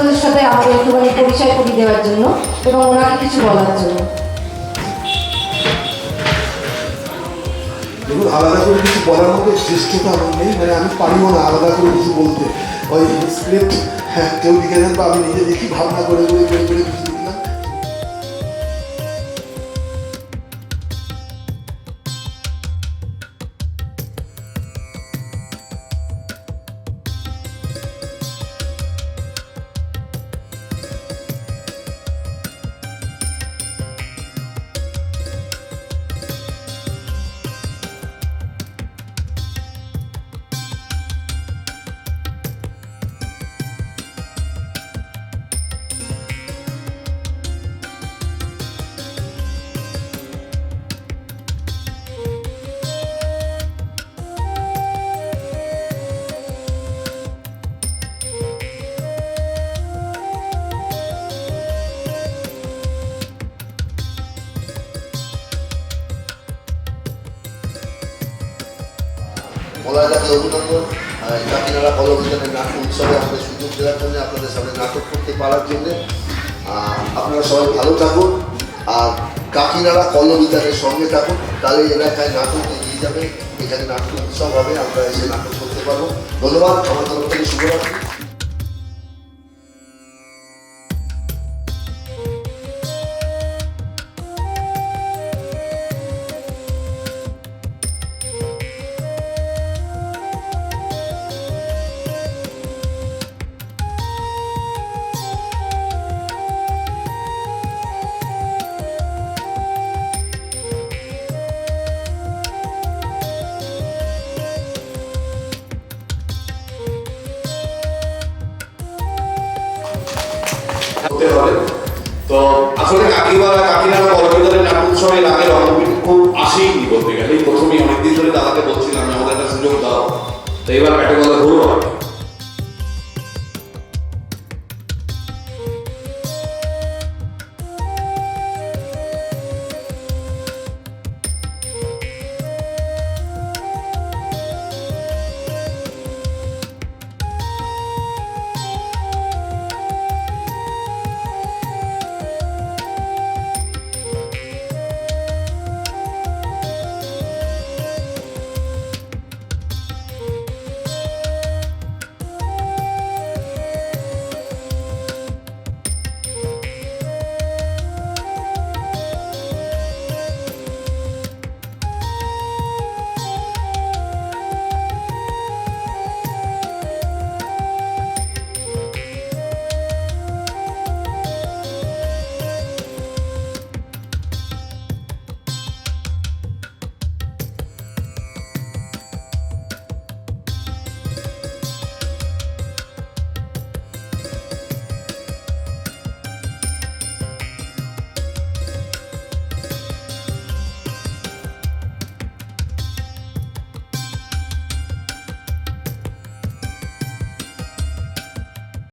আমাকে একটুখানি পরিচয় করিয়ে দেওয়ার জন্য এবং ওনাকে কিছু বলার জন্য। দেখুন, আলাদা করে কিছু বলার মতো শ্রেষ্ঠতা আমার নেই মানে আমি পারিও না আলাদা করে কিছু বলতে। ওই স্ক্রিপ্ট হ্যাঁ কেউ লিখে দেন বা আমি নিজে দেখি ভাবনা করে করে করে করে কিছু মলায়দাকে অভিনন্দন। কাকিনাড়া কলবিতানের নাটক উৎসবে আমাদের সুযোগ দেওয়ার জন্য আপনাদের সামনে নাটক করতে পারার জন্যে। আপনারা সবাই ভালো থাকুন। আর কাকিনাড়া কলবিতানের সঙ্গে থাকুন। তাহলে এলাকায় নাটক এগিয়ে যাবে। এখানে নাটক উৎসব হবে। আমরা এসে নাটক করতে পারব। ধন্যবাদ। আমার তরফ থেকে শুভরাত্রি। তো আসলে কাকিমারা কাকিনারা বড়জোদের নাটক উৎসবে রাগের অঙ্গপিঠ খুব আসেইনি বলতে গেলে। প্রথমেই অনেকদিন ধরে দাদাকে বলছিলাম, আমাদের একটা সুযোগ দাও। তো এবার প্যাটে কথা ভুল হবে